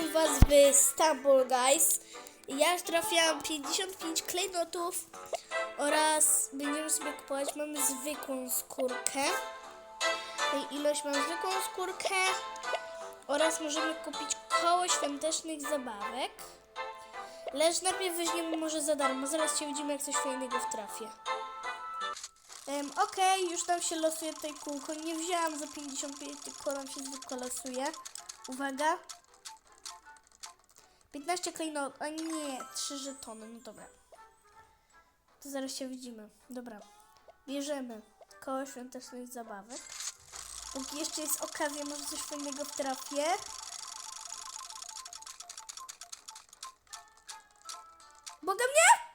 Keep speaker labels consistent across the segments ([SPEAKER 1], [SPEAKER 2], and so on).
[SPEAKER 1] Witam Was w Stumble Guys. Ja już trafiłam 55 klejnotów oraz będziemy sobie kupować. Mamy zwykłą skórkę. Tej ilość mam zwykłą skórkę oraz możemy kupić koło świątecznych zabawek. Lecz najpierw weźmiemy może za darmo. Zaraz się widzimy, jak coś fajnego wtrafię. Um, Okej, już tam się losuje tutaj kółko. Nie wzięłam za 55, tylko nam się zwykle losuje. Uwaga. 15 klejnot, a nie, 3 żetony, no dobra. To zaraz się widzimy. Dobra. Bierzemy koło świątecznych zabawek. Póki jeszcze jest okazja, może coś fajnego wtrafię. Boga mnie?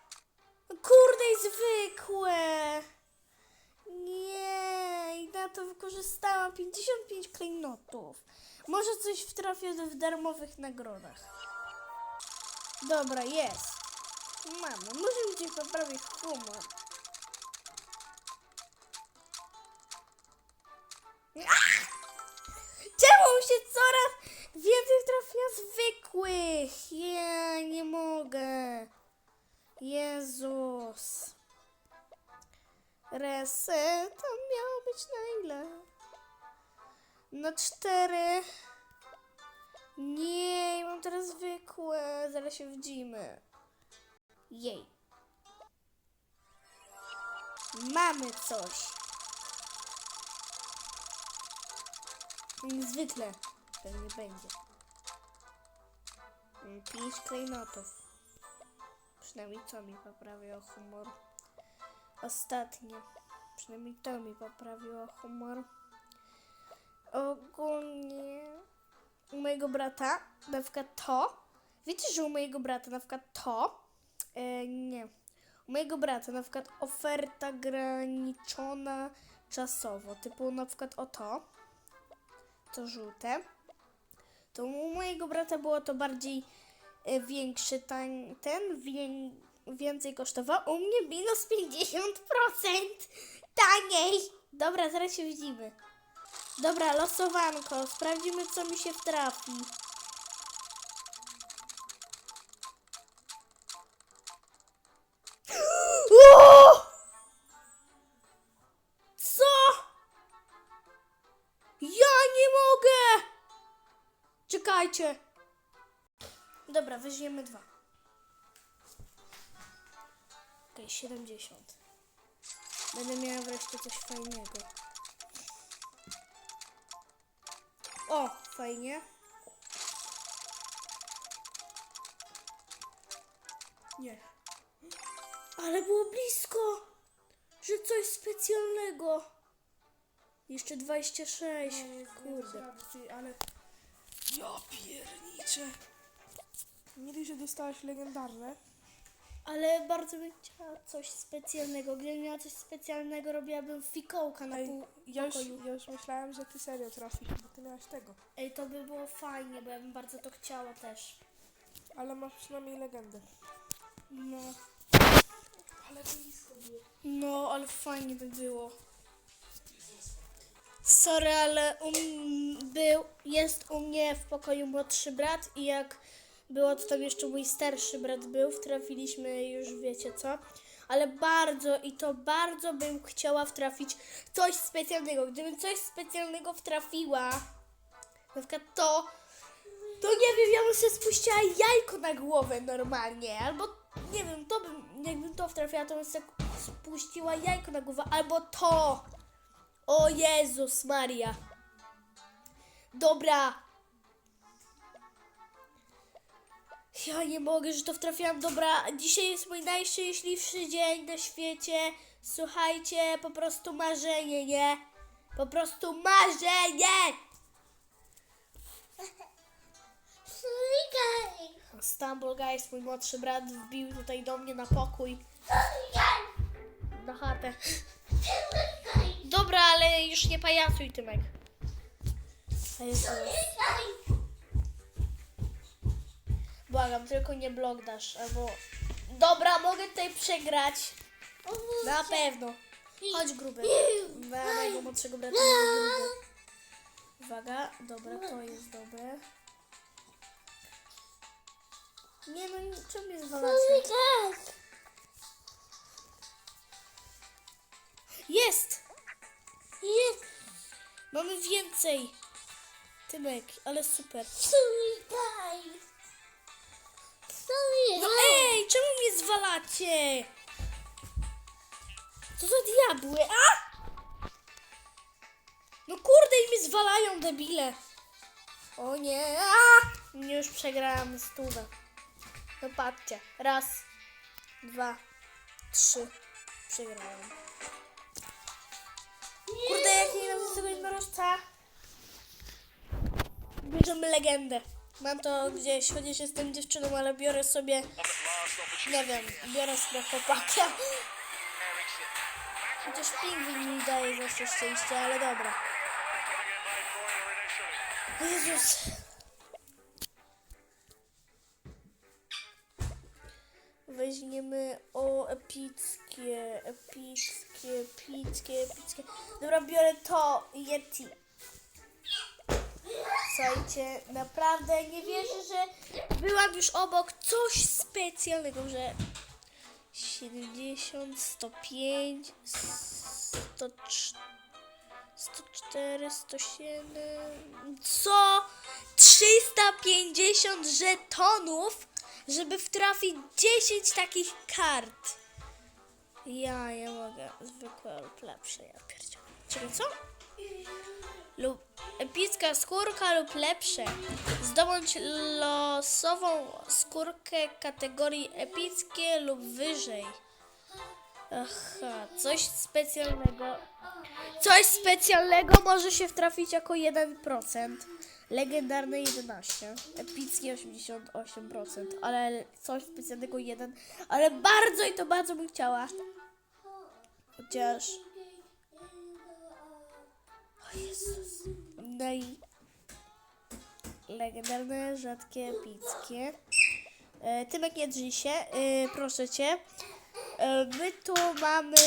[SPEAKER 1] Kurde, i zwykłe. Nie, i na to wykorzystałam 55 klejnotów. Może coś wtrafię w darmowych nagrodach. Dobra, jest. Mamy, może gdzieś poprawić humor. Ach! Czemu się coraz więcej trafia zwykłych? Ja nie mogę. Jezus. Reset, to miało być na ile? Na cztery. Nie, mam teraz zwykłe. Zaraz się widzimy. Jej. Mamy coś. Zwykle pewnie będzie. Mm, Pięć klejnotów. Przynajmniej to mi poprawiło humor. Ostatnie. Przynajmniej to mi poprawiło humor. Ogólnie u mojego brata, na przykład to. Wiecie, że u mojego brata na przykład to. E, nie. U mojego brata na przykład oferta graniczona czasowo. Typu na przykład o to. To żółte. To u mojego brata było to bardziej e, większy ten, wię, więcej kosztował. U mnie minus 50% taniej. Dobra, zaraz się widzimy. Dobra, losowanko. Sprawdzimy, co mi się wtrafi. O! Co? Ja nie mogę! Czekajcie. Dobra, weźmiemy dwa. Okej, 70. Będę miała wreszcie coś fajnego. O, fajnie. Nie. Ale było blisko, że coś specjalnego. Jeszcze 26. Kurde.
[SPEAKER 2] ale... Ja pierniczę. Nie dość, że dostałaś legendarne.
[SPEAKER 1] Ale bardzo bym chciała coś specjalnego. Gdybym miała coś specjalnego, robiłabym fikołka na
[SPEAKER 2] Ej,
[SPEAKER 1] pół
[SPEAKER 2] ja już,
[SPEAKER 1] pokoju.
[SPEAKER 2] ja już myślałem, że ty serio trafisz, bo ty miałaś tego.
[SPEAKER 1] Ej, to by było fajnie, bo ja bym bardzo to chciała też.
[SPEAKER 2] Ale masz przynajmniej legendę.
[SPEAKER 1] No.
[SPEAKER 2] Ale blisko było.
[SPEAKER 1] No, ale fajnie by było. Sorry, ale um, był, jest u mnie w pokoju młodszy brat i jak było, to tam jeszcze mój starszy brat był, wtrafiliśmy już wiecie co. Ale bardzo i to bardzo bym chciała wtrafić coś specjalnego. Gdybym coś specjalnego wtrafiła, na przykład to, to nie wiem, ja bym sobie spuściła jajko na głowę normalnie, albo nie wiem, to bym, jakbym to wtrafiła, to bym sobie spuściła jajko na głowę, albo to. O Jezus Maria. Dobra. Ja nie mogę, że to wtrafiłam. Dobra, dzisiaj jest mój najszczęśliwszy dzień na świecie. Słuchajcie, po prostu marzenie, nie? Po prostu marzenie! Stumble Guys, mój młodszy brat wbił tutaj do mnie na pokój. Na chatę. Dobra, ale już nie pajacuj, Tymek. A jest Błagam, tylko nie blok dasz, albo... Dobra, mogę tutaj przegrać. Na pewno. Chodź, gruby. Na mojego młodszego brata. Gruby. Uwaga, dobra, to jest dobre. Nie no, czemu mnie zwalacie? Jest! Jest! Mamy więcej! Tymek, ale super. No ej, czemu mnie zwalacie? Co za diabły? A! No kurde, i mnie zwalają, debile. O nie, a! Już przegrałam stówę. No patrzcie, raz, dwa, trzy. Przegrałam. Kurde, jak nie nienawidzę tego jednorożca. Bierzemy legendę. Mam to gdzieś, chociaż jestem dziewczyną, ale biorę sobie, nie wiem, biorę sobie chłopaka. Chociaż pingwin mi daje zawsze szczęście, ale dobra. Jezus. Weźmiemy o epickie, epickie, epickie, epickie. Dobra, biorę to Yeti. Słuchajcie, naprawdę nie wierzę, że byłam już obok coś specjalnego, że 70, 105, 104, 104, 107, co? 350 żetonów, żeby wtrafić 10 takich kart. Ja, ja mogę. Zwykłe lepsze, ja pierdzielę. Czekaj, co? Lub epicka skórka lub lepsze. Zdobądź losową skórkę kategorii epickie lub wyżej. Aha, coś specjalnego. Coś specjalnego może się wtrafić jako 1%. Legendarne 11, epickie 88%, ale coś specjalnego 1, ale bardzo i to bardzo bym chciała. Chociaż. No i legendarne, rzadkie, epickie. E, Tymek nie drzyj się, e, proszę cię. E, my tu mamy...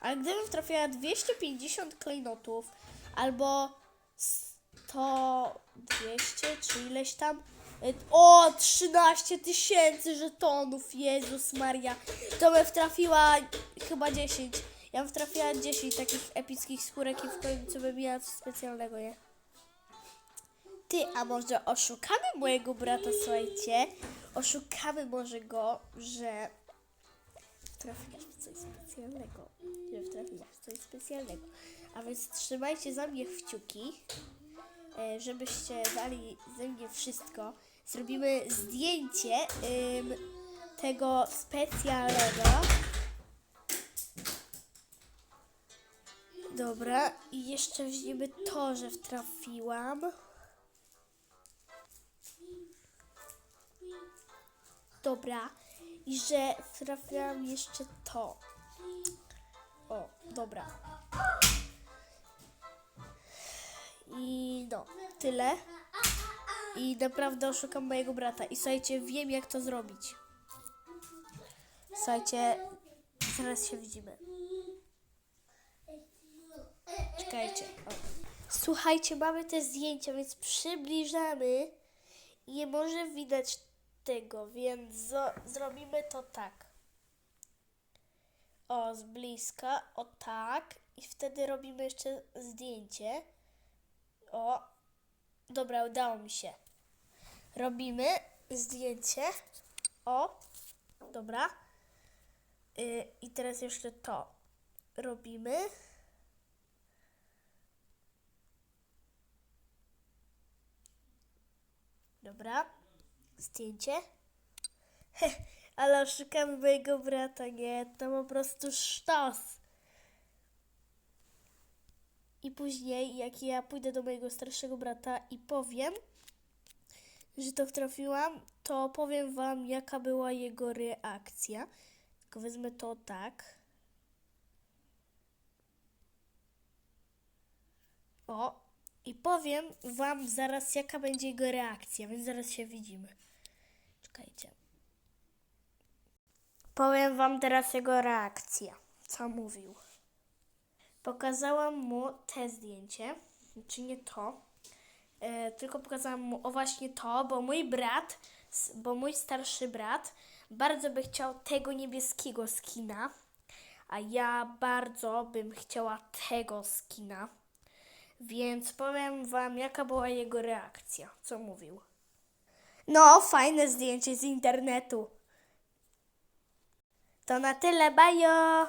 [SPEAKER 1] Ale gdybym trafiła 250 klejnotów albo 100, 200 czy ileś tam. e, O, 13 tysięcy żetonów, Jezus Maria. To bym trafiła chyba 10. Ja bym trafiła 10 takich epickich skórek i w końcu bym miała coś specjalnego, nie? Ty, a może oszukamy mojego brata, słuchajcie? Oszukamy może go, że trafiłaś w coś specjalnego. Że trafiłaś w coś specjalnego. A więc trzymajcie za mnie kciuki, e, żebyście dali ze mnie wszystko. Zrobimy zdjęcie tego specjalnego. Dobra, i jeszcze weźmiemy to, że wtrafiłam. Dobra, i że wtrafiłam jeszcze to. O, dobra. I no, tyle. I naprawdę oszukam mojego brata. I słuchajcie, wiem jak to zrobić. Słuchajcie, zaraz się widzimy. Czekajcie. O. Słuchajcie, mamy te zdjęcia, więc przybliżamy nie może widać tego, więc zrobimy to tak. O, z bliska, o tak. I wtedy robimy jeszcze zdjęcie. O, dobra, udało mi się. Robimy zdjęcie. O, dobra. Y, I teraz jeszcze to robimy. Dobra. Zdjęcie. Ale oszukamy mojego brata, nie? To po prostu sztos. I później, jak ja pójdę do mojego starszego brata i powiem, że to trafiłam, to powiem wam, jaka była jego reakcja. Tylko wezmę to tak. O, i powiem wam zaraz, jaka będzie jego reakcja, więc zaraz się widzimy. Czekajcie. Powiem wam teraz jego reakcję. Co mówił. Pokazałam mu te zdjęcie, czy nie to, e, tylko pokazałam mu o właśnie to, bo mój brat, bo mój starszy brat bardzo by chciał tego niebieskiego skina, a ja bardzo bym chciała tego skina. Więc powiem wam, jaka była jego reakcja, co mówił. No, fajne zdjęcie z internetu. To na tyle, bajo!